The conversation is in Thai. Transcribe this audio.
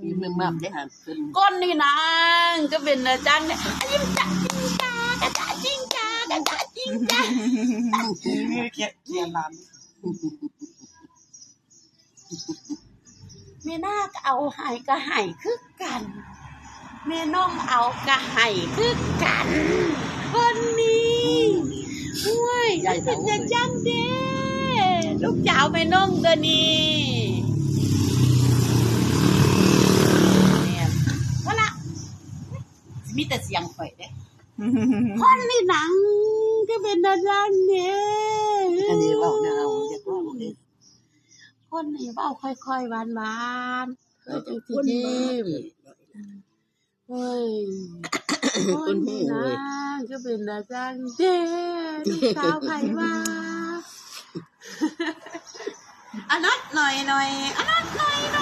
มีเมือมากได้หันขึ้นก้นนี่นางก็เป็นอาจารย์เนี่ยจิ้งจ้าจิ้งจ้ากระจ้าจิ้งจ้ากระจ้าจิ้งจ้าเกียเกียร์ลานแม่นาคเอาไห้ก็ไห้คือกันแม่น้องเอาก็ไห้คือกัน คนนี้ห้วยเป็นอาจารย์เด้ลูกสาวแม่น้องตัวนี้เนี่ยว่าละ มีแต่เสียงข่อยเด้คนนี่หนังก็เป็นอาจารย์เนี่ยอันนี้เว่าแนวเอาอยากเว่าเองคนนี่เว้าค่อยๆหวานๆเออจังสิยิ้มเฮ้ยคนนี่หนังก็เป็นอาจารย์เด้ลูกสาวไผว่าอันนัดหน่อยหน่อยอันนัดหน่อยหน่อยอันนัดหน่อยหน่อยอันนัดหน่อยหน่อย